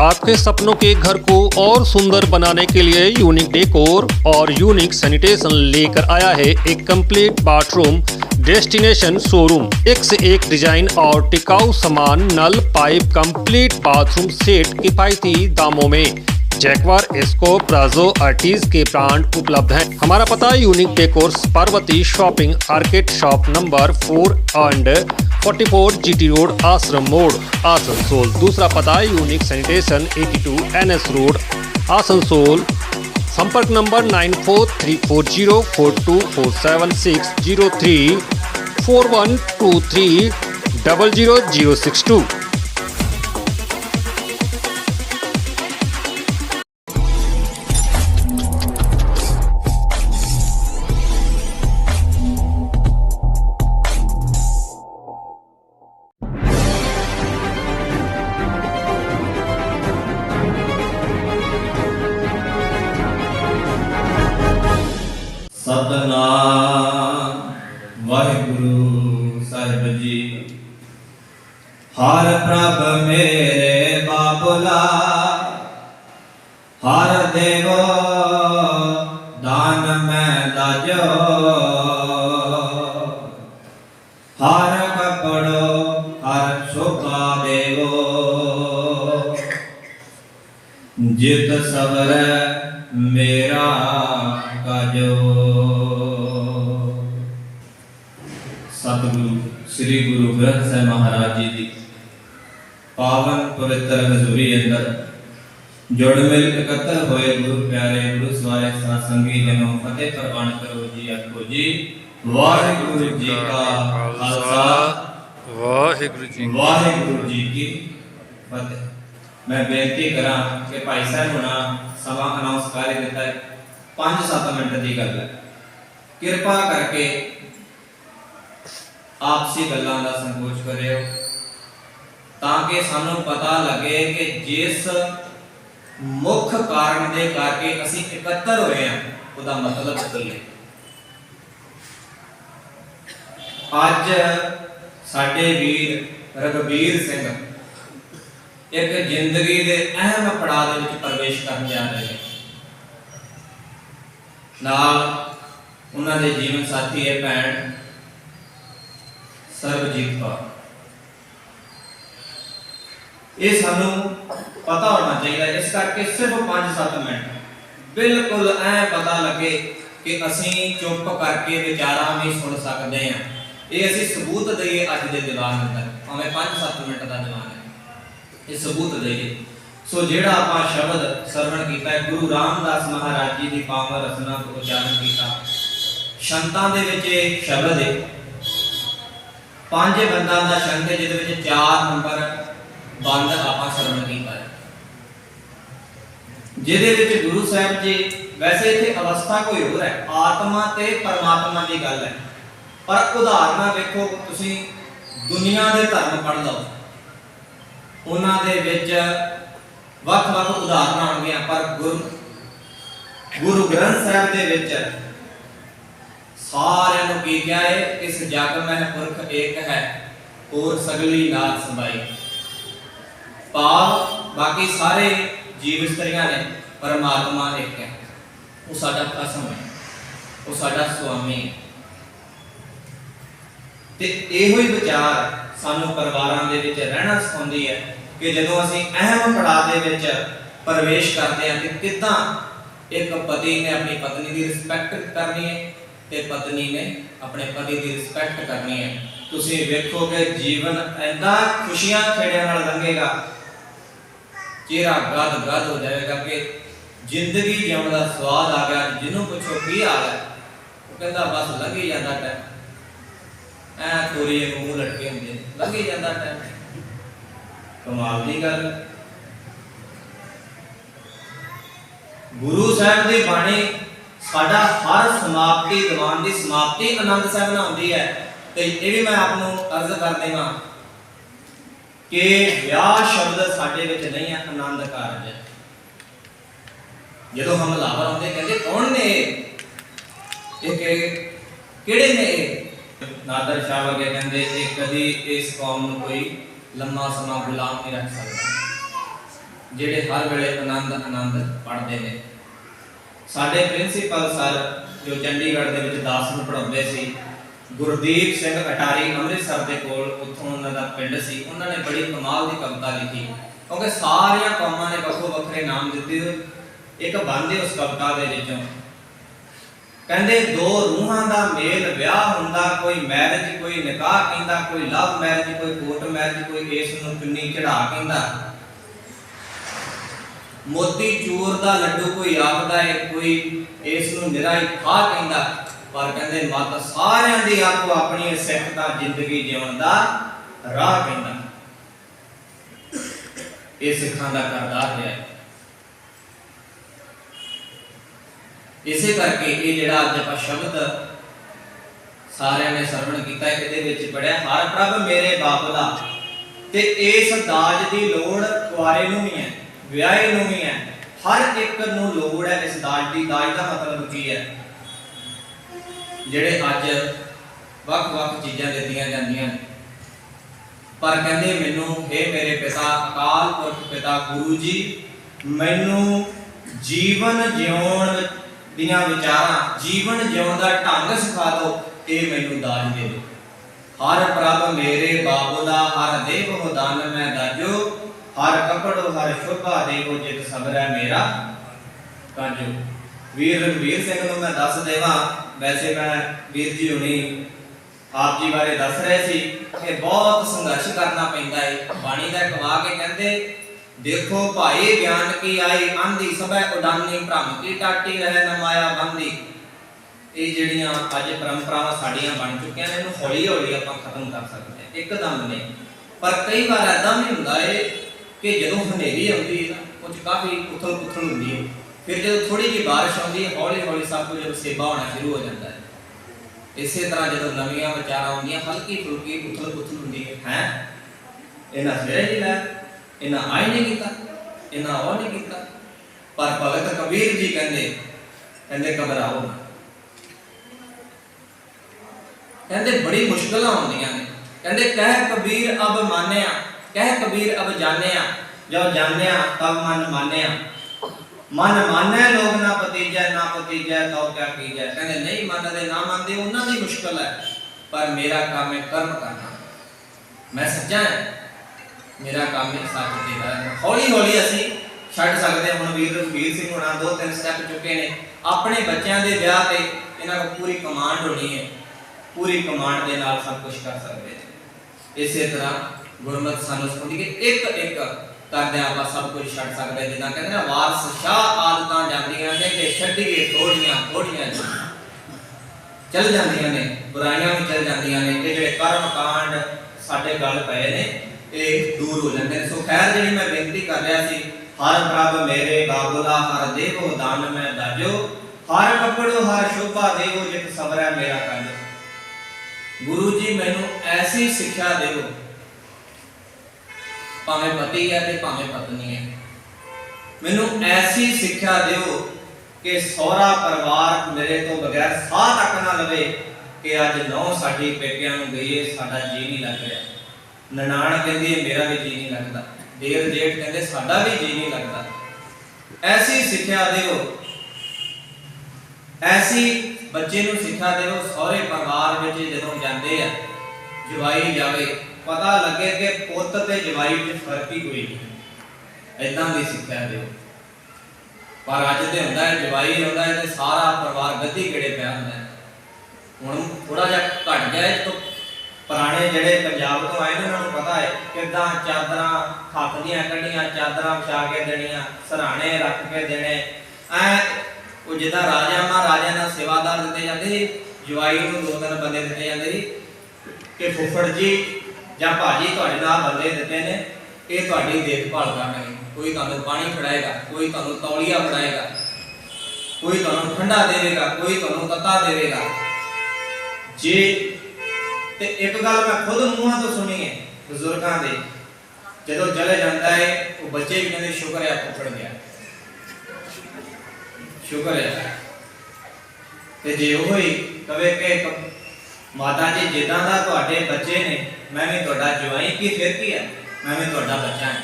आपके सपनों के घर को और सुंदर बनाने के लिए यूनिक डेकोर और यूनिक सैनिटेशन लेकर आया है एक कंप्लीट बाथरूम डेस्टिनेशन शोरूम एक से एक डिज़ाइन और टिकाऊ सामान, नल पाइप कंप्लीट बाथरूम सेट किफायती दामों में। जैकवार एस्को प्लाजो आर्टिज के ब्रांड उपलब्ध हैं। हमारा पता unique decors Parvati shopping arcade shop number four and 44 GT road, Ashram मोड़, आसनसोल। दूसरा पता unique sanitation 82 NS road, Asansol. संपर्क number nine four three four zero four two four seven six zero three four one two three double zero zero six two. Satnam. Waheguru Sahib ਜੀ। ਹਰ ਪ੍ਰਭ ਮੇਰੇ ਬਾਬੁਲਾ ਹਰ ਦੇਵੋ ਦਾਨ ਮੈਂ ਦਾਜੋ ਹਰ ਕਪੜੋ ਹਰ ਸ਼ੋਭਾ ਦੇਵੋ। ਜਿਤ ਸਬਰ ਮੇਰਾ ਕਾਜੋ। ਸਤਿਗੁਰੂ ਸ੍ਰੀ ਗੁਰੂ ਗ੍ਰੰਥ ਸਾਹਿਬ ਮਹਾਰਾਜ ਜੀ ਦੀ ਪਾਵਨ ਪਵਿੱਤਰ ਹਜ਼ੂਰੀ ਅੰਦਰ ਜੁੜ ਮਿਲ ਇਕੱਤਰ ਹੋਏ ਗੁਰੂ ਪਿਆਰੇ ਗੁਰੂ ਸਵਾਰੇ ਸਾਧ ਸੰਗੀ ਜਨੋ ਫਤਿਹ ਪ੍ਰਵਾਨ ਕਰੋ ਜੀ ਆਖੋ ਜੀ ਵਾਹਿਗੁਰੂ ਜੀ ਕਾ ਖਾਲਸਾ। ਵਾਹਿਗੁਰੂ ਜੀ ਵਾਹਿਗੁਰੂ ਜੀ ਕੀ ਫਤਿਹ। ਮੈਂ ਬੇਨਤੀ ਕਰਾਂ ਕਿ ਭਾਈ ਸਾਹਿਬ ਹੁਣਾ ਸਮਾਂ ਅਨਾਉਂਸ ਕਰ ਦਿੱਤਾ ਹੈ। 5-7 ਮਿੰਟ ਦੀ ਗੱਲ ਹੈ। ਕਿਰਪਾ ਕਰਕੇ ਆਪਸੀ ਗੱਲਾਂ ਦਾ ਸੰਕੋਚ ਕਰਿਓ, ਤਾਂ ਕਿ ਸਾਨੂੰ ਪਤਾ ਲੱਗੇ ਕਿ ਜਿਸ ਮੁੱਖ ਕਾਰਨ ਦੇ ਕਰਕੇ ਅਸੀਂ ਇਕੱਤਰ ਹੋਏ ਹਾਂ, ਉਹਦਾ ਮਤਲਬ ਕੀ ਹੈ ਅੱਜ ਸਾਡੇ ਵੀਰ ਰਗਵੀਰ ਸਿੰਘ ਇੱਕ ਜ਼ਿੰਦਗੀ ਦੇ ਅਹਿਮ ਪੜਾਅ ਦੇ ਵਿੱਚ ਪ੍ਰਵੇਸ਼ ਕਰਨ ਜਾ ਰਹੇ ਨੇ। ਨਾਲ ਉਹਨਾਂ ਦੇ ਜੀਵਨ ਸਾਥੀ ਹੈ ਭੈਣ ਸਰਬਜੀਤ ਕੌਰ। ਇਹ ਸਾਨੂੰ ਪਤਾ ਹੋਣਾ ਚਾਹੀਦਾ, ਇਸ ਕਰਕੇ ਸਿਰਫ 5-7 ਮਿੰਟ। ਬਿਲਕੁਲ ਐ ਪਤਾ ਲੱਗੇ ਕਿ ਅਸੀਂ ਚੁੱਪ ਕਰਕੇ ਵਿਚਾਰਾਂ ਵੀ ਸੁਣ ਸਕਦੇ ਹਾਂ। ਇਹ ਅਸੀਂ ਸਬੂਤ ਦਈਏ ਅੱਜ ਦੇ ਦੀਵਾਨ ਅੰਦਰ, ਭਾਵੇਂ 5-7 ਮਿੰਟ ਦਾ ਦੀਵਾਨ ਇਹ ਸਬੂਤ ਦਈਏ ਸੋ ਜਿਹੜਾ ਆਪਾਂ ਸ਼ਬਦ ਸਰਵਣ ਕੀਤਾ ਹੈ, ਗੁਰੂ ਰਾਮਦਾਸ ਮਹਾਰਾਜ ਜੀ ਦੀ ਪਾਵਨ ਰਚਨਾ ਤੋਂ ਉਚਾਰਨ ਕੀਤਾ। ਸ਼ੰਤਾਂ ਦੇ ਵਿੱਚ ਇਹ ਸ਼ਬਦ ਹੈ। ਪੰਜ ਬੰਦਾਂ ਦਾ ਸ਼ੰਤ ਹੈ, ਜਿਹਦੇ ਵਿੱਚ ਚਾਰ ਨੰਬਰ ਬੰਦ ਆਪਾਂ ਸਰਵਣ ਕੀਤਾ ਹੈ। ਜਿਹਦੇ ਵਿੱਚ ਗੁਰੂ ਸਾਹਿਬ ਜੀ, ਵੈਸੇ ਇੱਥੇ ਅਵਸਥਾ ਕੋਈ ਹੋਰ ਹੈ। ਆਤਮਾ ਤੇ ਪਰਮਾਤਮਾ ਦੀ ਗੱਲ ਹੈ। ਪਰ ਉਦਾਹਰਨਾਂ ਵੇਖੋ, ਤੁਸੀਂ ਦੁਨੀਆ ਦੇ ਧਰਮ ਪੜ੍ਹ ਲਓ। ਉਹਨਾਂ ਦੇ ਵਿੱਚ ਵੱਖ-ਵੱਖ ਉਦਾਹਰਨਾਂ ਆਉਣਗੀਆਂ ਪਰ ਗੁਰੂ ਗੁਰੂ ਗ੍ਰੰਥ ਸਾਹਿਬ ਦੇ ਵਿੱਚ ਸਾਰਿਆਂ ਨੂੰ ਕੀ ਕਿਹਾ ਹੈ? ਇਸ ਜਗ ਮਹਿ ਪੁਰਖ ਏਕ ਹੈ, ਹੋਰ ਸਗਲੀ ਨਾਥ ਸਮਾਈ ਪਾਪ ਬਾਕੀ ਸਾਰੇ ਜੀਵ ਇਸਤਰੀਆਂ ਨੇ, ਪਰਮਾਤਮਾ ਇੱਕ ਹੈ। ਉਹ ਸਾਡਾ ਖਸਮ ਹੈ, ਉਹ ਸਾਡਾ ਸੁਆਮੀ ਹੈ। ਤੇ ਇਹੋ ਹੀ ਵਿਚਾਰ ਸਾਨੂੰ ਪਰਿਵਾਰਾਂ ਦੇ ਵਿੱਚ ਰਹਿਣਾ ਸਿਖਾਉਂਦੀ ਹੈ ਕਿ ਜਦੋਂ ਅਸੀਂ ਅਹਿਮ ਪੜਾਅ ਦੇ ਵਿੱਚ ਪ੍ਰਵੇਸ਼ ਕਰਦੇ ਹਾਂ ਕਿ ਕਿੱਦਾਂ ਇੱਕ ਪਤੀ ਨੇ ਆਪਣੀ ਪਤਨੀ ਦੀ ਰਿਸਪੈਕਟ ਕਰਨੀ ਹੈ ਤੇ ਪਤਨੀ ਨੇ ਆਪਣੇ ਪਤੀ ਦੀ ਰਿਸਪੈਕਟ ਕਰਨੀ ਹੈ। ਤੁਸੀਂ ਵੇਖੋਗੇ ਜੀਵਨ ਐਂਦਾ ਖੁਸ਼ੀਆਂ ਖੇੜਿਆਂ ਨਾਲ ਲੰਘੇਗਾ, ਚਿਹਰਾ ਗਦ ਗਦ ਹੋ ਜਾਏਗਾ ਕਿ ਜ਼ਿੰਦਗੀ ਜਿਉਣ ਦਾ ਸਵਾਦ ਆ ਗਿਆ, ਜਿਹਨੂੰ ਪੁੱਛੋ ਕੀ ਹਾਲ ਹੈ, ਉਹ ਕਹਿੰਦਾ ਬਸ ਲੰਘ ਜਾਂਦਾ ਟਾਈਮ ਐ ਤੋਰੀ ਮੂੰਹ ਲਟਕੇ ਹੁੰਦੇ ਨੇ ਲੰਘ ਜਾਂਦਾ ਟਾਈਮ ਕਮਾਲ ਦੀ ਗੱਲ। ਗੁਰੂ ਸਾਹਿਬ ਦੀ ਬਾਣੀ ਸਾਡਾ ਹਰ ਸਮਾਪਤੀ, ਦੀਵਾਨ ਦੀ ਸਮਾਪਤੀ ਆਨੰਦ ਸਾਹਿਬ ਨਾਲ ਹੁੰਦੀ ਹੈ। ਤੇ ਇਹ ਵੀ ਮੈਂ ਆਪ ਨੂੰ ਅਰਜ਼ ਕਰ ਦੇਵਾਂ ਕਿ ਵਿਆਹ ਸ਼ਬਦ ਸਾਡੇ ਵਿੱਚ ਨਹੀਂ ਹੈ, ਆਨੰਦ ਕਾਰਜ ਹੈ। ਜਦੋਂ ਹਮਲਾਵਰ ਆਉਂਦੇ ਕਹਿੰਦੇ, ਕੌਣ ਨੇ ਇਹ? ਕਿਹੜੇ ਨੇ ਇਹ? ਨਾਦਰ ਸ਼ਾਹ ਵਰਗੇ ਕਹਿੰਦੇ ਇਹ ਕਦੀ ਇਸ ਕੌਮ ਨੂੰ ਕੋਈ ਲੰਮਾ ਸਮਾਂ ਗੁਲਾਮ ਨਹੀਂ ਰੱਖ ਸਕਦਾ। ਜਿਹੜੇ ਹਰ ਵੇਲੇ ਆਨੰਦ ਆਨੰਦ ਪੜ੍ਹਦੇ ਨੇ। ਸਾਡੇ ਪ੍ਰਿੰਸੀਪਲ ਸਰ ਜੋ ਚੰਡੀਗੜ੍ਹ ਦੇ ਵਿੱਚ ਦਾਸ ਨੂੰ ਪੜਾਉਂਦੇ ਸੀ, ਗੁਰਦੀਪ ਸਿੰਘ ਅਟਾਰੀ ਅੰਮ੍ਰਿਤਸਰ ਦੇ ਕੋਲ ਉੱਥੋਂ ਉਹਨਾਂ ਦਾ ਪਿੰਡ ਸੀ। ਉਹਨਾਂ ਨੇ ਬੜੀ ਕਮਾਲ ਦੀ ਕਵਿਤਾ ਲਿਖੀ। ਕਿਉਂਕਿ ਸਾਰੀਆਂ ਕੌਮਾਂ ਨੇ ਵੱਖੋ ਵੱਖਰੇ ਨਾਮ ਦਿੱਤੇ। ਇੱਕ ਬੰਦੇ ਉਸ ਕਵਿਤਾ ਦੇ ਵਿੱਚੋਂ ਕਹਿੰਦੇ ਦੋ ਰੂਹਾਂ ਦਾ ਮੇਲ, ਵਿਆਹ ਹੁੰਦਾ, ਕੋਈ ਮੈਰਿਜ ਕੋਈ ਨਿਕਾਹ ਕਹਿੰਦਾ, ਕੋਈ ਲਵ ਮੈਰਿਜ ਕੋਈ ਕੋਰਟ ਮੈਰਿਜ ਕੋਈ ਇਸ ਨੂੰ ਚੁੰਨੀ ਚੜਾ ਕਹਿੰਦਾ। ਮੋਤੀ ਚੂਰ ਦਾ ਲੱਡੂ ਕੋਈ ਆਖਦਾ ਹੈ ਕੋਈ ਇਸ ਨੂੰ ਨਿਰਾਈ ਖਾ ਕਹਿੰਦਾ। ਪਰ ਕਹਿੰਦੇ ਮਤ ਸਾਰਿਆਂ ਦੀ ਆਪੋ ਆਪਣੀ ਸਿੱਖ ਜ਼ਿੰਦਗੀ ਜਿਉਣ ਦਾ ਰਾਹ ਕਹਿੰਦਾ। ਇਹ ਸਿੱਖਾਂ ਦਾ ਕਰਦਾਰ ਹੈ ਇਸੇ ਕਰਕੇ ਇਹ ਜਿਹੜਾ ਅੱਜ ਆਪਾਂ ਸ਼ਬਦ ਸਾਰਿਆਂ ਨੇ ਸਰਵਣ ਕੀਤਾ, ਇਹਦੇ ਵਿੱਚ ਪੜਿਆ, ਹਰ ਪ੍ਰਭ ਮੇਰੇ ਬਾਪ ਦਾ, ਤੇ ਇਸ ਦਾਜ ਦੀ ਲੋੜ ਕੁਆਰੇ ਨੂੰ ਵੀ ਹੈ, ਵਿਆਹੇ ਨੂੰ ਵੀ ਹੈ, ਹਰ ਇੱਕ ਨੂੰ ਲੋੜ ਹੈ ਇਸ ਦਾਜ ਦੀ, ਦਾਜ ਦਾ ਮਤਲਬ ਕੀ ਹੈ? ਜਿਹੜੇ ਅੱਜ ਵੱਖ-ਵੱਖ ਚੀਜ਼ਾਂ ਦਿੱਤੀਆਂ ਜਾਂਦੀਆਂ ਨੇ। ਪਰ ਕਹਿੰਦੇ ਮੈਨੂੰ हे ਮੇਰੇ ਪਿਤਾ, ਅਕਾਲ ਪੁਰਖ ਪਿਤਾ, ਗੁਰੂ ਜੀ, ਮੈਨੂੰ ਜੀਵਨ ਜਿਉਣ ਦੀਆਂ ਵਿਚਾਰਾਂ, ਜੀਵਨ ਜਿਉਣ ਦਾ ਢੰਗ ਸਿਖਾ ਦਿਓ, ਇਹ ਮੈਨੂੰ ਦਾਜ ਦੇ ਦਿਓ। ਹਰ ਪ੍ਰਭ ਮੇਰੇ ਬਾਬੂ ਦਾ, ਹਰ ਦੇਵ ਦਾਨ ਮੈਂ ਦਾਜੋ। ਹਰ ਕਪੜੋ, ਹਰ ਸ਼ੋਭਾ ਦੇਵੋ ਜਿਤ ਸਬਰੈ ਮੇਰਾ। ਕਾਜੋ, ਵੀਰ ਰਣਵੀਰ ਸਿੰਘ ਨੂੰ ਮੈਂ ਦੱਸ ਦੇਵਾਂ, ਵੈਸੇ ਮੈਂ ਵੀਰ ਜੀ ਹੁਣੀ ਆਪ ਜੀ ਬਾਰੇ ਦੱਸ ਰਹੇ ਸੀ ਕਿ ਬਹੁਤ ਸੰਘਰਸ਼ ਕਰਨਾ ਪੈਂਦਾ ਹੈ ਬਾਣੀ ਦਾ ਕਮਾ ਕੇ ਕਹਿੰਦੇ ਦੇਖੋ ਭਾਈ ਗਿਆਨ ਕੀ ਆਈ, ਆਂਦੀ ਸਭੈ ਉਡਾਨੀ ਭ੍ਰਮ, ਕੀ ਟਾਟੀ ਰਹਿ ਨ ਮਾਇਆ ਬੰਦੀ। ਇਹ ਜਿਹੜੀਆਂ ਅੱਜ ਪਰੰਪਰਾਵਾਂ ਸਾਡੀਆਂ ਬਣ ਚੁੱਕੀਆਂ ਨੇ, ਇਹਨੂੰ ਹੌਲੀ ਹੌਲੀ ਆਪਾਂ ਖਤਮ ਕਰ ਸਕਦੇ ਹਾਂ, ਇੱਕਦਮ ਨਹੀਂ। ਪਰ ਕਈ ਵਾਰ ਐਦਾਂ ਵੀ ਹੁੰਦਾ ਏ ਕਿ ਜਦੋਂ ਹਨੇਰੀ ਆਉਂਦੀ ਹੈ ਨਾ ਕੁਝ ਕਾਫੀ ਉਥਲ ਪੁਥਲ ਹੁੰਦੀ ਹੈ ਫਿਰ ਜਦੋਂ ਥੋੜੀ ਜਿਹੀ ਬਾਰਿਸ਼ ਆਉਂਦੀ ਹੈ ਹੌਲੀ ਹੌਲੀ ਸਭ ਕੁਝ ਸੇਬਾ ਹੋਣਾ ਸ਼ੁਰੂ ਹੋ ਜਾਂਦਾ ਹੈ ਇਸੇ ਤਰ੍ਹਾਂ ਜਦੋਂ ਨਵੀਆਂ ਵਿਚਾਰਾਂ ਆਉਂਦੀਆਂ ਹਲਕੀ ਫੁਲਕੀ ਉਥਲ ਪੁਥਲ ਹੁੰਦੀ ਹੈ ਹੈ? ਇਹਨਾਂ ਸਵੇਰੇ ਨਹੀਂ ਲੈ। ਇਹਨਾਂ ਆਈ ਨਹੀਂ ਕੀਤਾ ਇਹਨਾਂ ਉਹ ਨਹੀਂ ਕੀਤਾ ਪਰ ਭਗਤ ਕਬੀਰ ਜੀ ਕਹਿੰਦੇ ਕਹਿੰਦੇ ਘਬਰਾਓ ਨਾ। ਕਹਿੰਦੇ ਬੜੀ ਮੁਸ਼ਕਲਾਂ ਆਉਂਦੀਆਂ ਨੇ। ਕਹਿੰਦੇ ਕਹਿ ਕਬੀਰ ਅਬ ਮਾਨਿਆ, ਕਹਿ ਕਬੀਰ ਅਬ ਜਾਣਿਆ। ਜੋ ਜਾਣਿਆ, ਤਬ ਮਨ ਮਾਨਿਆ। ਮਨ ਮਾਨੈ, ਲੋਕ ਨਾ ਪਤੀਜੈ ਨਾ ਪਤੀਜੈ ਤਉ ਕਿਆ ਕੀਜੈ ਕਹਿੰਦੇ ਨਹੀਂ ਮੰਨਦੇ, ਨਾ ਮੰਨਦੇ, ਉਹਨਾਂ ਦੀ ਮੁਸ਼ਕਲ ਹੈ। ਪਰ ਮੇਰਾ ਕੰਮ ਹੈ ਕਰਮ ਕਰਨਾ। ਮੈਂ ਸੱਚਾ ਹਾਂ। ਮੇਰਾ ਕੰਮ ਹੈ ਸੱਚ ਤੇ ਰਹਿਣਾ ਹੌਲੀ ਹੌਲੀ ਅਸੀਂ ਛੱਡ ਸਕਦੇ ਹਾਂ। ਹੁਣ ਵੀਰ ਵੀਰ ਸਿੰਘ ਹੁਣਾਂ ਦੋ ਤਿੰਨ ਸਟੈਪ ਚੁੱਕੇ ਨੇ। ਆਪਣੇ ਬੱਚਿਆਂ ਦੇ ਵਿਆਹ ਤੇ ਇਹਨਾਂ ਕੋਲ ਪੂਰੀ ਕਮਾਂਡ ਹੋਣੀ ਹੈ। ਪੂਰੀ ਕਮਾਂਡ ਦੇ ਨਾਲ ਸਭ ਕੁਝ ਕਰ ਸਕਦੇ ਨੇ। ਇਸੇ ਤਰ੍ਹਾਂ ਗੁਰਮਤਿ ਸਾਨੂੰ ਸਿਖਾਉਂਦੀ ਕਿ ਇੱਕ ਇੱਕ ਕਰਦੇ ਆਪਾਂ ਸਭ ਕੁਝ ਛੱਡ ਸਕਦੇ ਜਿੱਦਾਂ ਕਹਿੰਦੇ ਨਾ, ਵਾਰਸ ਸ਼ਾਹ ਆਦਤਾਂ ਜਾਂਦੀਆਂ ਨੇ ਕਿ ਛੱਡੀਏ ਥੋੜੀਆਂ ਥੋੜੀਆਂ ਜਿਹੀਆਂ। ਚੱਲ ਜਾਂਦੀਆਂ ਨੇ, ਬੁਰਾਈਆਂ ਵੀ ਚੱਲ ਜਾਂਦੀਆਂ ਨੇ। ਇਹ ਜਿਹੜੇ ਕਰਮ ਕਾਂਡ ਸਾਡੇ ਗੱਲ ਪਏ ਨੇ ਇਹ ਦੂਰ ਹੋ ਜਾਂਦੇ ਸੋ ਖੈਰ ਜਿਹੜੀ ਮੈਂ ਬੇਨਤੀ ਕਰ ਰਿਹਾ ਸੀ, ਹਰ ਪ੍ਰਭ ਮੇਰੇ ਬਾਬੂਲਾ ਹਰ ਦੇਵੋ ਦਾਨ ਮੈਂ ਦਾਜੋ, ਹਰ ਕੱਪੜੋ ਹਰ ਸ਼ੋਭਾ ਦੇਵੋ, ਜਿਤ ਸਬਰੈ ਮੇਰਾ ਕੰਜ ਗੁਰੂ ਜੀ, ਮੈਨੂੰ ਐਸੀ ਸਿੱਖਿਆ ਦਿਓ, ਭਾਵੇਂ ਪਤੀ ਹੈ ਤੇ ਭਾਵੇਂ ਪਤਨੀ ਹੈ। ਮੈਨੂੰ ਐਸੀ ਸਿੱਖਿਆ ਦਿਓ ਕਿ ਸਹੁਰਾ ਪਰਿਵਾਰ ਮੇਰੇ ਤੋਂ ਬਗੈਰ ਸਾਹ ਤੱਕ ਨਾ ਲਵੇ ਕਿ ਅੱਜ ਨੌ ਸਾਡੀ ਪੇਕਿਆਂ ਨੂੰ ਗਈਏ, ਸਾਡਾ ਜੀ ਨਹੀਂ ਲੱਗ ਰਿਹਾ। ਨਨਾਣ ਕਹਿੰਦੀ ਹੈ, ਮੇਰਾ ਵੀ ਜੀ ਨਹੀਂ ਲੱਗਦਾ। ਦੇਰ ਜੇਠ ਕਹਿੰਦੇ, ਸਾਡਾ ਵੀ ਜੀ ਨਹੀਂ ਲੱਗਦਾ। ਐਸੀ ਸਿੱਖਿਆ ਦਿਓ। ਐਸੀ ਬੱਚੇ ਨੂੰ ਸਿੱਖਿਆ ਦਿਓ, ਸਹੁਰੇ ਪਰਿਵਾਰ ਵਿੱਚ ਜਦੋਂ ਜਾਂਦੇ ਆ, ਜਵਾਈ ਜਾਵੇ, ਪਤਾ ਲੱਗੇ ਕਿ ਪੁੱਤ ਤੇ ਜਵਾਈ ਵਿੱਚ ਫ਼ਰਕ ਹੀ ਕੋਈ ਨਹੀਂ। ਐਦਾਂ ਦੀ ਸਿੱਖਿਆ ਦਿਓ। ਪਰ ਅੱਜ ਤੇ ਹੁੰਦਾ ਹੈ, ਜਵਾਈ ਹੁੰਦਾ ਹੈ ਤੇ ਸਾਰਾ ਪਰਿਵਾਰ ਗੱਦੀ ਕਿਹੜੇ ਪਿਆ ਹੁੰਦਾ ਹੈ ਹੁਣ ਥੋੜਾ ਜਿਹਾ ਘਟ ਗਿਆ ਹੈ ਤੋਂ ਪੁਰਾਣੇ ਜਿਹੜੇ ਪੰਜਾਬ ਤੋਂ ਆਏ ਨੇ, ਉਹਨਾਂ ਨੂੰ ਪਤਾ ਹੈ ਕਿਦਾਂ ਚਾਦਰਾਂ ਹੱਥ ਦੀਆਂ ਕੱਢੀਆਂ, ਚਾਦਰਾਂ ਵਿਛਾ ਕੇ ਦੇਣੀਆਂ, ਸਰਾਣੇ ਰੱਖ ਕੇ ਦੇਣੇ। ਐ ਉਹ ਜਿੱਦਾਂ ਰਾਜਾ ਮਹਾਰਾਜਾ ਨਾਲ ਸੇਵਾਦਾਰ ਦਿੱਤੇ ਜਾਂਦੇ ਸੀ, ਜਵਾਈ ਨੂੰ ਦੋ ਤਿੰਨ ਬੰਦੇ ਦਿੱਤੇ ਜਾਂਦੇ ਸੀ, ਕਿ ਫੁੱਫੜ ਜੀ ਜਾਂ ਭਾਜੀ ਤੁਹਾਡੇ ਨਾਲ ਬੰਦੇ ਦਿੱਤੇ ਨੇ, ਇਹ ਤੁਹਾਡੀ ਦੇਖਭਾਲ ਕਰਨਗੇ। ਕੋਈ ਤੁਹਾਨੂੰ ਪਾਣੀ ਫੜਾਏਗਾ, ਕੋਈ ਤੁਹਾਨੂੰ ਤੌਲੀਆ ਫੜਾਏਗਾ, ਕੋਈ ਤੁਹਾਨੂੰ ਠੰਡਾ ਦੇਵੇਗਾ, ਕੋਈ ਤੁਹਾਨੂੰ ਤੱਤਾ ਦੇਵੇਗਾ। ਜੇ ਤੇ ਇੱਕ ਗੱਲ ਮੈਂ ਖੁਦ ਮੂੰਹਾਂ ਤੋਂ ਸੁਣੀ ਹੈ ਬਜ਼ੁਰਗਾਂ ਦੇ। ਜਦੋਂ ਚਲੇ ਜਾਂਦਾ ਹੈ ਉਹ ਬੱਚੇ ਵੀ ਕਹਿੰਦੇ, ਸ਼ੁਕਰ ਹੈ, ਫੁੱਫੜ ਗਿਆ। ਸ਼ੁਕਰ ਹੈ। ਤੇ ਜੇ ਉਹ ਹੀ ਕਵੇ ਕਿ ਮਾਤਾ ਜੀ, ਜਿੱਦਾਂ ਦਾ ਤੁਹਾਡੇ ਬੱਚੇ ਨੇ, ਮੈਂ ਵੀ ਤੁਹਾਡਾ ਜਵਾਈ ਕੀ ਫਿਰ ਕੀ ਹੈ? ਮੈਂ ਵੀ ਤੁਹਾਡਾ ਬੱਚਾ ਹਾਂ।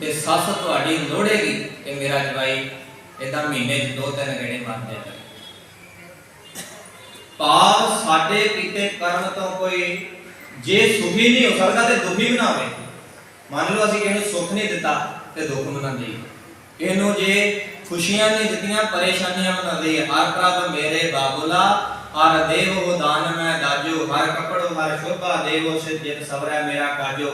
ਤੇ ਸੱਸ ਤੁਹਾਡੀ ਲੋੜੇਗੀ ਤੇ ਮੇਰਾ ਜਵਾਈ ਇਦਾਂ ਮਹੀਨੇ 'ਚ ਦੋ ਤਿੰਨ ਗੇੜੇ ਮਾਰ ਜਾਏਗਾ ਪਾਪ ਸਾਡੇ ਕੀਤੇ ਕਰਮ ਤੋਂ ਕੋਈ ਜੇ ਸੁਖੀ ਨਹੀਂ ਹੋ ਸਕਦਾ ਤੇ ਦੁਖੀ ਵੀ ਮੰਨ ਲਓ ਅਸੀਂ ਕਿਸੇ ਨੂੰ ਸੁੱਖ ਨਹੀਂ ਦਿੱਤਾ ਤੇ ਦੁੱਖ ਮਨਾਉਂਦੇ ਹਾਂ ਜੇ ਖੁਸ਼ੀਆਂ ਨਹੀਂ ਦਿੱਤੀਆਂ, ਪਰੇਸ਼ਾਨੀਆਂ ਮਨਾਉਂਦੇ ਹਰ ਪ੍ਰਭ ਮੇਰੇ ਬਾਬੁਲਾ, ਹਰ ਦੇਵ ਉਹ ਦਾਨ ਮੈਂ ਦਾਜੋ, ਹਰ ਕਪੜੋ, ਹਰ ਸ਼ੋਭਾ ਦੇਵੋ ਸਿੱਧਿਤ ਸਬਰੈ ਮੇਰਾ ਕਾਜੋ।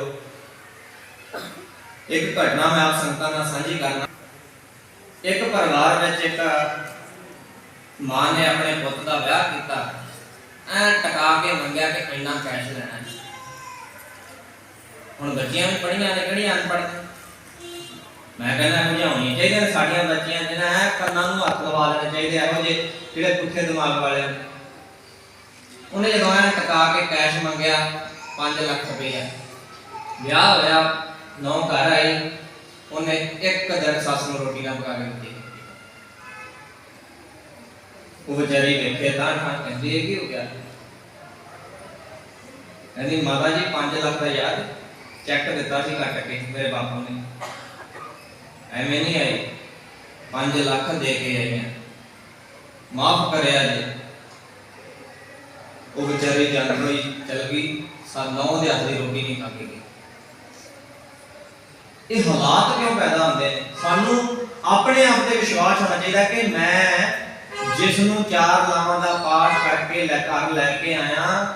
ਇੱਕ ਘਟਨਾ ਮੈਂ ਆਪ ਸੰਗਤਾਂ ਨਾਲ ਸਾਂਝੀ ਕਰਨਾ। ਇੱਕ ਪਰਿਵਾਰ ਵਿੱਚ ਇੱਕ ਮਾਂ ਨੇ ਆਪਣੇ ਪੁੱਤ ਦਾ ਵਿਆਹ ਕੀਤਾ, ਐ ਟਕਾ ਕੇ ਮੰਗਿਆ ਕਿ ਇੰਨਾ ਕੈਸ਼ ਲੈਣਾ ਹੈ ਹੁਣ ਬੱਚੀਆਂ ਵੀ ਪੜੀਆਂ ਨੇ ਕਿਹੜੀਆਂ ਅਨਪੜ੍ਹ? ਮੈਂ ਕਹਿੰਦਾ ਬੁਝਾਉਣੀਆਂ ਚਾਹੀਦੀਆਂ ਨੇ ਸਾਡੀਆਂ ਬੱਚੀਆਂ, ਜਿਹਨਾਂ ਐ ਕੰਨਾਂ ਨੂੰ ਹੱਥ ਲਵਾ ਲੈਣੇ ਚਾਹੀਦੇ ਇਹੋ ਜਿਹੇ ਜਿਹੜੇ ਪੁੱਠੇ ਦਿਮਾਗ ਵਾਲੇ ਉਹਨੇ ਜਦੋਂ ਐ ਟਕਾ ਕੇ ਕੈਸ਼ ਮੰਗਿਆ 5 ਲੱਖ ਰੁਪਏ ਵਿਆਹ ਹੋਇਆ, ਨੌ ਘਰ ਆਈ ਉਹਨੇ ਇੱਕ ਦਿਨ ਸੱਸ ਨੂੰ ਰੋਟੀ ਨਾ ਪਕਾ ਕੇ ਦਿੱਤੀ। ਉਹ ਵਿਚਾਰੀ ਵੇਖੇ ਤਾਂ ਤਾਂ ਕਹਿੰਦੀ ਇਹ ਕੀ ਹੋ ਗਿਆ? ਕਹਿੰਦੀ, ਮਾਤਾ ਜੀ 5 ਲੱਖ ਦਾ ਯਾਰ ਚੈੱਕ ਦਿੱਤਾ ਸੀ ਕੱਟ ਕੇ ਮੇਰੇ ਬਾਪੂ ਨੇ। ਐਵੇਂ ਨਹੀਂ ਆਈ। 5 ਲੱਖ ਦੇ ਕੇ ਆਈਆਂ ਮਾਫ ਕਰਿਆ ਜੀ। ਉਹ ਵਿਚਾਰੀ ਜੰਗ ਹੋਈ, ਚਲ ਗਈ। ਸਾ ਨੌ ਦੇ ਹੱਥ ਦੀ ਰੋਟੀ ਨਹੀਂ ਖਾ ਕੇ ਗਈ। ਇਹ ਹਾਲਾਤ ਕਿਉਂ ਪੈਦਾ ਹੁੰਦੇ ਨੇ? ਸਾਨੂੰ ਆਪਣੇ ਆਪ ਤੇ ਵਿਸ਼ਵਾਸ ਹੋਣਾ ਚਾਹੀਦਾ ਕਿ ਮੈਂ ਜਿਸ ਨੂੰ ਚਾਰ ਲਾਵਾਂ ਦਾ ਪਾਠ ਕਰਕੇ ਲੈ ਘਰ ਲੈ ਕੇ ਆਇਆ,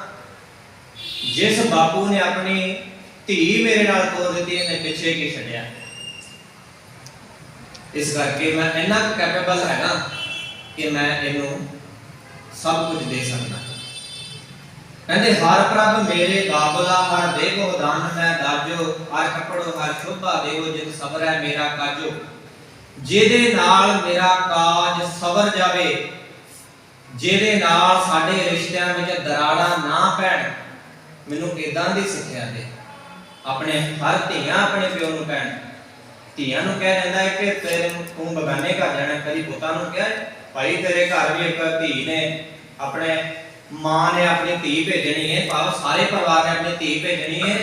ਜਿਸ ਬਾਪੂ ਨੇ ਆਪਣੀ ਧੀ ਮੇਰੇ ਨਾਲ ਤੋਰ ਦਿੱਤੀ, ਇਹਨੇ ਪਿੱਛੇ ਕੀ ਛੱਡਿਆ? ਇਸ ਕਰਕੇ ਮੈਂ ਇੰਨਾ ਕੁ ਕੈਪੇਬਲ ਹੈਗਾ ਕਿ ਮੈਂ ਇਹਨੂੰ ਸਭ ਕੁਝ ਦੇ ਸਕਦਾ। ਕਹਿੰਦੇ, ਹਰ ਪ੍ਰਭ ਮੇਰੇ ਬਾਬਲਾ, ਹਰ ਦੇਵੋ ਦਾਨ ਮੈਂ ਦਾਜੋ, ਹਰ ਕਪੜੋ, ਹਰ ਸ਼ੋਭਾ ਦੇਵੋ ਜਿਤ ਸਬਰੈ ਮੇਰਾ ਕਾਜੋ। ਜਿਹਦੇ ਨਾਲ ਮੇਰਾ ਕਾਜ ਸਬਰ ਜਾਵੇ, ਜਿਹਦੇ ਨਾਲ ਸਾਡੇ ਰਿਸ਼ਤਿਆਂ ਵਿੱਚ ਦਰਾੜਾਂ ਨਾ ਪੈਣ, ਮੈਨੂੰ ਇਦਾਂ ਦੀ ਸਿੱਖਿਆ ਦੇ। ਆਪਣੇ ਹਰ ਧੀਆਂ ਆਪਣੇ ਪਿਓ ਨੂੰ ਕਹਿਣ। ਧੀਆਂ ਨੂੰ ਕਹਿ ਜਾਂਦਾ ਹੈ ਕਿ ਤੇਰੇ ਤੂੰ ਬਗਾਨੇ ਘਰ ਜਾਣਾ, ਕਦੀ ਪੁੱਤਾਂ ਨੂੰ ਕਿਹਾ ਭਾਈ ਤੇਰੇ ਘਰ ਵੀ ਇੱਕ ਧੀ ਨੇ, ਆਪਣੇ ਮਾਂ ਨੇ ਆਪਣੀ ਧੀ ਭੇਜਣੀ ਹੈ, ਭਾਵ ਸਾਰੇ ਪਰਿਵਾਰ ਨੇ ਆਪਣੀ ਧੀ ਭੇਜਣੀ ਹੈ,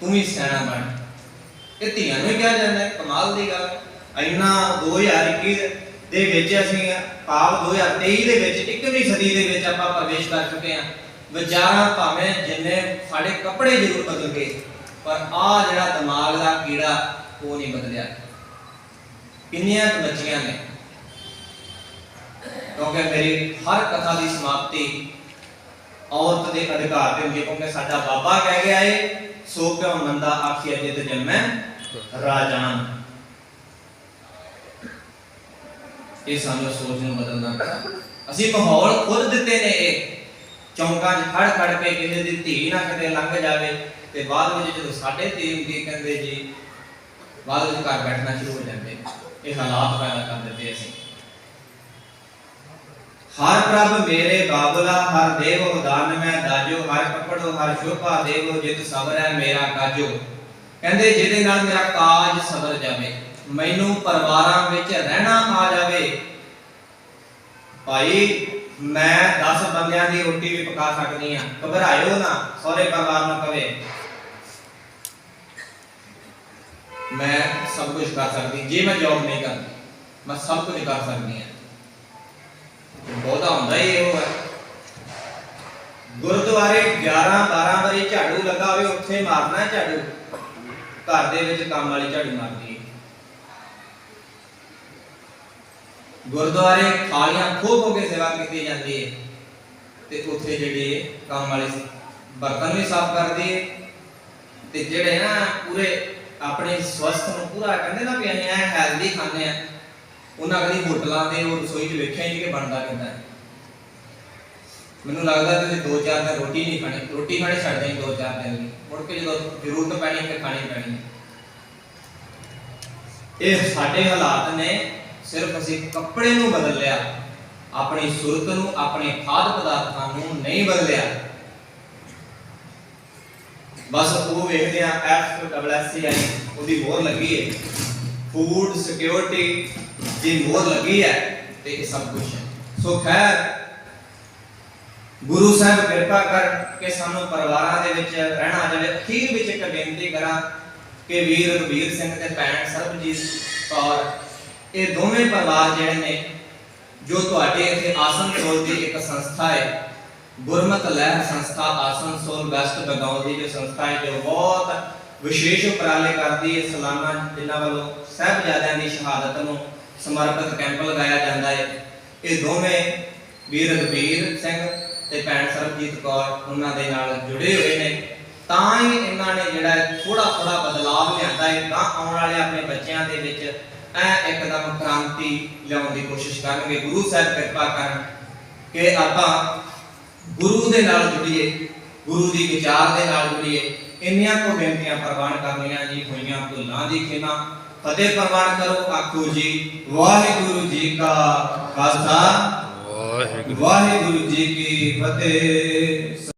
ਤੂੰ ਵੀ ਸਿਆਣਾ ਬਣ। ਇਹ ਧੀਆਂ ਨੂੰ ਹੀ ਕਿਹਾ ਜਾਂਦਾ ਹੈ, ਕਮਾਲ ਦੀ ਗੱਲ ਇੰਨਾ 2021 ਦੇ ਵਿੱਚ ਅਸੀਂ ਭਾਵ 2023 ਦੇ ਵਿੱਚ 21ਵੀਂ ਸਦੀ ਦੇ ਵਿੱਚ ਆਪਾਂ ਪ੍ਰਵੇਸ਼ ਕਰ ਚੁੱਕੇ ਹਾਂ। ਵਿਚਾਰਾਂ ਭਾਵੇਂ ਜਿੰਨੇ ਸਾਡੇ ਕੱਪੜੇ ਜ਼ਰੂਰ ਬਦਲ ਗਏ, ਪਰ ਆ ਜਿਹੜਾ ਦਿਮਾਗ ਦਾ ਕੀੜਾ, ਉਹ ਨਹੀਂ ਬਦਲਿਆ। ਕਿੰਨੀਆਂ ਬੱਚੀਆਂ ਨੇ? ਕਿਉਂਕਿ ਮੇਰੀ ਹਰ ਕਥਾ ਦੀ ਸਮਾਪਤੀ ਔਰਤ ਦੇ ਅਧਿਕਾਰ ਤੇ ਹੁੰਦੀ ਹੈ, ਕਿਉਂਕਿ ਸਾਡਾ ਬਾਬਾ ਕਹਿ ਗਿਆ ਏ ਸੋ ਕਿਉ ਮੰਦਾ ਆਖੀਆ ਜਿਤ ਜੰਮੈ, ਰਾਜਾਨ। ਇਹ ਸਾਨੂੰ ਸੋਚ ਨੂੰ ਬਦਲਣਾ ਪੈਣਾ ਅਸੀਂ ਮਾਹੌਲ ਖੁਦ ਦਿੱਤੇ ਨੇ ਇਹ। ਚੌਂਕਾਂ 'ਚ ਖੜ ਖੜ ਕੇ ਕਿਸੇ ਦੀ ਧੀ ਨਾ ਕਿਤੇ ਲੰਘ ਜਾਵੇ ਤੇ ਬਾਅਦ ਵਿੱਚ ਜਦੋਂ ਸਾਡੇ ਧੀ ਹੁੰਦੀ ਕਹਿੰਦੇ ਜੀ, ਬਾਅਦ ਵਿੱਚ ਘਰ ਬੈਠਣਾ ਸ਼ੁਰੂ ਹੋ ਜਾਂਦੇ। ਇਹ ਹਾਲਾਤ ਪੈਦਾ ਕਰ ਦਿੱਤੇ ਅਸੀਂ। ਹਰ ਪ੍ਰਭ ਮੇਰੇ ਬਾਬਲਾ, ਹਰ ਦੇਵੋ ਦਾਨ ਮੈਂ ਦਾਜੋ, ਹਰ ਕਪੜੋ, ਹਰ ਸ਼ੋਭਾ ਦੇਵੋ, ਜਿਤ ਹੈ ਮੇਰਾ ਕਾਜੋ। ਕਹਿੰਦੇ ਜਿਹਦੇ ਨਾਲ ਮੇਰਾ ਕਾਜ ਸਬਰ ਜਾਵੇ। ਮੈਨੂੰ ਪਰਿਵਾਰਾਂ ਵਿੱਚ ਰਹਿਣਾ ਆ ਜਾਵੇ। ਭਾਈ, ਮੈਂ 10 ਬੰਦਿਆਂ ਦੀ ਰੋਟੀ ਵੀ ਪਕਾ ਸਕਦੀ ਆ ਘਬਰਾਇਓ ਨਾ, ਸਹੁਰੇ ਪਰਿਵਾਰ ਨੂੰ ਕਵੇ। ਮੈਂ ਸਭ ਕੁਝ ਕਰ ਸਕਦੀ, ਜੇ ਮੈਂ ਜੌਬ ਨਹੀਂ ਕਰਦੀ, ਮੈਂ ਸਭ ਕੁਝ ਕਰ ਸਕਦੀ ਆ ਬਹੁਤਾ ਹੁੰਦਾ ਹੀ ਇਹੋ ਹੈ। ਗੁਰਦੁਆਰੇ 11 12 ਵਾਰੀ ਝਾੜੂ ਲੱਗਾ ਹੋਵੇ, ਉੱਥੇ ਮਾਰਨਾ ਝਾੜੂ। ਘਰ ਦੇ ਵਿੱਚ ਕੰਮ ਵਾਲੀ ਝਾੜੂ ਮਾਰਦੀ ਹੈ ਗੁਰਦੁਆਰੇ ਥਾਲੀਆਂ ਖੋ ਖੋ ਕੇ ਸੇਵਾ ਕੀਤੀ ਜਾਂਦੀ ਹੈ। ਤੇ ਉੱਥੇ ਜਿਹੜੇ ਕੰਮ ਵਾਲੇ ਬਰਤਨ ਵੀ ਸਾਫ਼ ਕਰਦੇ ਤੇ ਜਿਹੜੇ ਨਾ ਪੂਰੇ ਆਪਣੇ ਸਵਸਥ ਨੂੰ ਪੂਰਾ ਕਹਿੰਦੇ ਨਾ ਵੀ ਅਸੀਂ ਐ ਹੈਲਦੀ ਖਾਂਦੇ ਆ ਉਹਨਾਂ ਕਦੀ ਹੋਟਲਾਂ ਦੇ ਉਹ ਰਸੋਈ 'ਚ ਵੇਖਿਆ ਨਹੀਂ ਕਿ ਬਣਦਾ ਕਿੱਦਾਂ ਹੈ। ਮੈਨੂੰ ਲੱਗਦਾ ਤੁਸੀਂ ਦੋ ਚਾਰ ਦਿਨ ਰੋਟੀ ਨਹੀਂ ਖਾਣੀ, ਰੋਟੀ ਖਾਣੀ ਛੱਡ ਦੇਣੀ ਦੋ ਚਾਰ ਦਿਨ ਲਈ ਮੁੜ ਕੇ ਜਦੋਂ ਜ਼ਰੂਰਤ ਪੈਣੀ ਫਿਰ ਖਾਣੀ ਪੈਣੀ ਇਹ ਸਾਡੇ ਹਾਲਾਤ ਨੇ ਸਿਰਫ ਅਸੀਂ ਕੱਪੜੇ ਨੂੰ ਬਦਲ ਲਿਆ ਆਪਣੀ ਸੁਰਤ ਨੂੰ, ਆਪਣੇ ਖਾਦ ਪਦਾਰਥਾਂ ਨੂੰ ਨਹੀਂ ਬਦਲਿਆ। ਬਸ ਉਹ ਵੇਖਦੇ ਆ ਐਫ ਡਬਲ ਐਸ ਆਈ ਉਹਦੀ ਮੋਹਰ ਲੱਗੀ ਹੈ। ਫੂਡ ਸਿਕਿਉਰਿਟੀ ਦੀ ਮੋਹਰ ਲੱਗੀ ਹੈ ਤੇ ਇਹ ਸਭ ਕੁਝ ਹੈ। ਸੋ ਖੈਰ, ਗੁਰੂ ਸਾਹਿਬ ਕਿਰਪਾ ਕਰ ਕਿ ਸਾਨੂੰ ਪਰਿਵਾਰਾਂ ਦੇ ਵਿੱਚ ਰਹਿਣਾ ਜਾਵੇ, ਅਖੀਰ ਵਿੱਚ ਇੱਕ ਬੇਨਤੀ ਕਰਾਂ ਕਿ ਵੀਰ ਰਘਬੀਰ ਸਿੰਘ ਤੇ ਭੈਣ ਸਰਬਜੀਤ ਕੌਰ ਇਹ ਦੋਵੇਂ ਪਰਿਵਾਰ ਜਿਹੜੇ ਨੇ, ਜੋ ਤੁਹਾਡੇ ਇੱਥੇ ਆਸਨਸੋਲ ਦੀ ਇੱਕ ਸੰਸਥਾ ਹੈ, ਗੁਰਮਤ ਲਹਿਰ ਸੰਸਥਾ ਆਸਨਸੋਲ ਵੈਸਟ ਬਗਾਉ ਦੀ ਜੋ ਸੰਸਥਾ ਹੈ, ਜੋ ਬਹੁਤ ਵਿਸ਼ੇਸ਼ ਉਪਰਾਲੇ ਕਰਦੀ ਹੈ, ਸਾਲਾਨਾ ਜਿਨ੍ਹਾਂ ਵੱਲੋਂ ਸਾਹਿਬਜ਼ਾਦਿਆਂ ਦੀ ਸ਼ਹਾਦਤ ਨੂੰ ਸਮਰਪਿਤ ਕੈਂਪ ਲਗਾਇਆ ਜਾਂਦਾ ਹੈ। ਇਹ ਦੋਵੇਂ ਵੀਰ ਰਘਬੀਰ ਸਿੰਘ ਤੇ ਭੈਣ ਸਰਬਜੀਤ ਕੌਰ, ਉਹਨਾਂ ਦੇ ਨਾਲ ਜੁੜੇ ਹੋਏ ਨੇ। ਤਾਂ ਹੀ ਇਹਨਾਂ ਨੇ ਜਿਹੜਾ ਥੋੜਾ ਥੋੜਾ ਬਦਲਾਅ ਲਿਆਂਦਾ ਹੈ, ਤਾਂ ਆਉਣ ਵਾਲੇ ਆਪਣੇ ਬੱਚਿਆਂ ਦੇ ਵਿੱਚ ਇੱਕਦਮ ਕ੍ਰਾਂਤੀ ਲਿਆਉਣ ਦੀ ਕੋਸ਼ਿਸ਼ ਕਰਨਗੇ। ਗੁਰੂ ਸਾਹਿਬ ਕਿਰਪਾ ਕਰਨ ਕਿ ਆਪਾਂ ਗੁਰੂ ਦੇ ਨਾਲ ਜੁੜੀਏ ਗੁਰੂ ਦੀ ਵਿਚਾਰ ਦੇ ਨਾਲ ਜੁੜੀਏ। ਇੰਨੀਆਂ ਕੋ ਬੇਨਤੀਆਂ ਪ੍ਰਵਾਨ ਕਰਨੀਆਂ ਜੀ ਹੋਈਆਂ ਭੁੱਲਾਂ ਦੀ ਖਿਮਾ। ਫਤਿਹ ਪ੍ਰਵਾਨ ਕਰੋ ਆਖੋ ਜੀ ਵਾਹਿਗੁਰੂ ਜੀ ਕਾ ਖਾਲਸਾ। ਵਾਹਿਗੁਰੂ। ਵਾਹਿਗੁਰੂ ਜੀ ਕੀ ਫਤਿਹ।